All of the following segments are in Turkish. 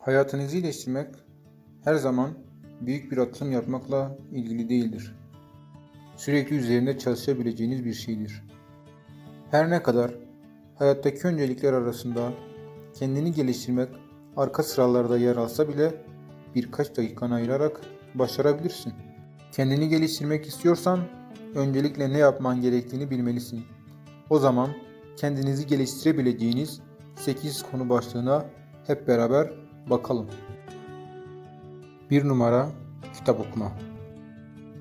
Hayatınızı iyileştirmek her zaman büyük bir atılım yapmakla ilgili değildir. Sürekli üzerinde çalışabileceğiniz bir şeydir. Her ne kadar hayattaki öncelikler arasında kendini geliştirmek arka sıralarda yer alsa bile birkaç dakikanı ayırarak başarabilirsin. Kendini geliştirmek istiyorsan öncelikle ne yapman gerektiğini bilmelisin. O zaman kendinizi geliştirebileceğiniz 8 konu başlığına hep beraber bakalım. 1 numara kitap okuma.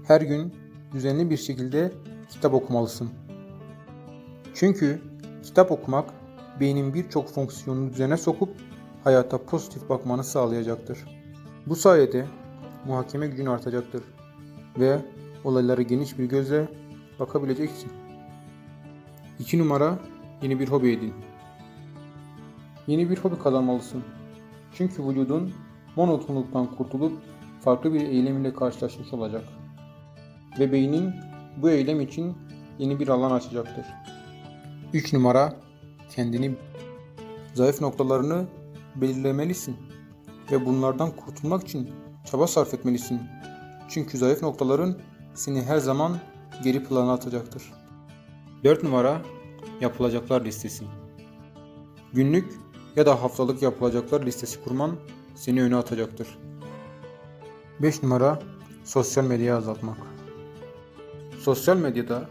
Her gün düzenli bir şekilde kitap okumalısın. Çünkü kitap okumak beynin birçok fonksiyonunu düzene sokup hayata pozitif bakmanı sağlayacaktır. Bu sayede muhakeme gücün artacaktır ve olaylara geniş bir gözle bakabileceksin. 2 numara yeni bir hobi edin. Yeni bir hobi kazanmalısın. Çünkü vücudun monotonluktan kurtulup farklı bir eylem ile karşılaşmış olacak. Ve beynin bu eylem için yeni bir alan açacaktır. 3 numara kendini zayıf noktalarını belirlemelisin ve bunlardan kurtulmak için çaba sarf etmelisin. Çünkü zayıf noktaların seni her zaman geri plana atacaktır. 4 numara yapılacaklar listesi. Günlük ya da haftalık yapılacaklar listesi kurman seni öne atacaktır. 5 numara sosyal medyayı azaltmak. Sosyal medyada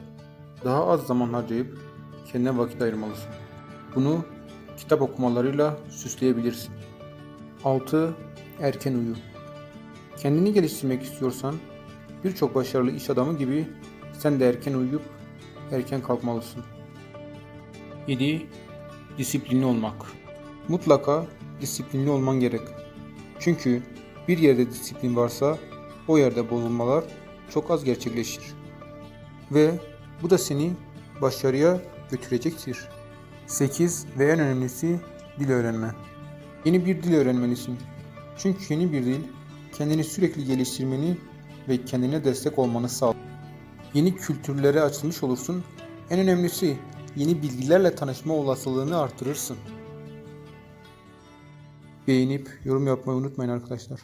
daha az zaman harcayıp kendine vakit ayırmalısın. Bunu kitap okumalarıyla süsleyebilirsin. 6. Erken uyu. Kendini geliştirmek istiyorsan birçok başarılı iş adamı gibi sen de erken uyuyup erken kalkmalısın. 7. Disiplinli olmak. Mutlaka disiplinli olman gerek. Çünkü bir yerde disiplin varsa o yerde bozulmalar çok az gerçekleşir. Ve bu da seni başarıya götürecektir. 8 ve en önemlisi dil öğrenme. Yeni bir dil öğrenmelisin. Çünkü yeni bir dil kendini sürekli geliştirmeni ve kendine destek olmanı sağlar. Yeni kültürlere açılmış olursun. En önemlisi yeni bilgilerle tanışma olasılığını artırırsın. Beğenip yorum yapmayı unutmayın arkadaşlar.